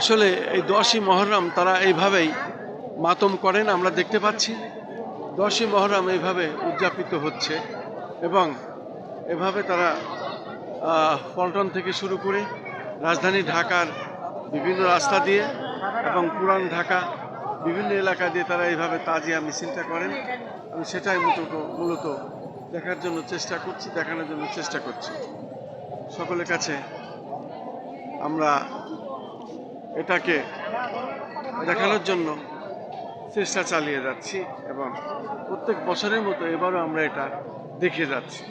আসলে এই দশই মহরম তারা এইভাবেই মাতম করেন, আমরা দেখতে পাচ্ছি। দশই মহরম এইভাবে উদযাপিত হচ্ছে এবং এভাবে তারা পল্টন থেকে শুরু করে রাজধানী ঢাকার বিভিন্ন রাস্তা দিয়ে এবং পুরান ঢাকা, বিভিন্ন এলাকা দিয়ে তারা এইভাবে তাজিয়া মিছিলটা করেন। আমি সেটাই মূলত মূলত দেখার জন্য চেষ্টা করছি, দেখানোর জন্য চেষ্টা করছি। সকলের কাছে আমরা এটাকে দেখানোর জন্য চেষ্টা চালিয়ে যাচ্ছি এবং প্রত্যেক বছরের মতো এবারও আমরা এটা দেখে যাচ্ছি।